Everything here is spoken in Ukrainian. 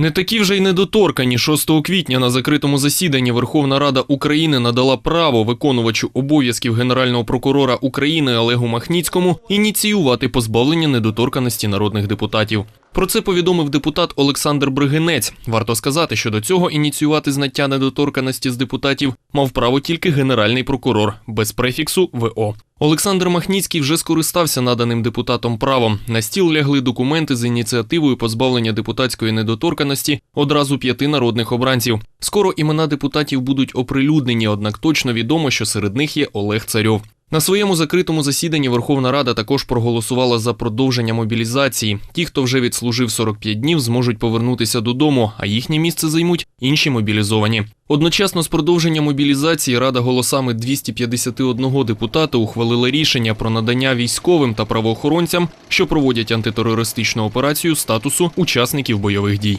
Не такі вже й недоторкані 6 квітня на закритому засіданні Верховна Рада України надала право виконувачу обов'язків Генерального прокурора України Олегу Махніцькому ініціювати позбавлення недоторканості народних депутатів. Про це повідомив депутат Олександр Бригинець. Варто сказати, що до цього ініціювати зняття недоторканості з депутатів мав право тільки генеральний прокурор без префіксу ВО. Олександр Махніцький вже скористався наданим депутатом правом. На стіл лягли документи з ініціативою позбавлення депутатської недоторканості одразу п'яти народних обранців. Скоро імена депутатів будуть оприлюднені, однак точно відомо, що серед них є Олег Царьов. На своєму закритому засіданні Верховна Рада також проголосувала за продовження мобілізації. Ті, хто вже відслужив 45 днів, зможуть повернутися додому, а їхнє місце займуть інші мобілізовані. Одночасно з продовженням мобілізації Рада голосами 251 депутата ухвалила рішення про надання військовим та правоохоронцям, що проводять антитерористичну операцію, статусу учасників бойових дій.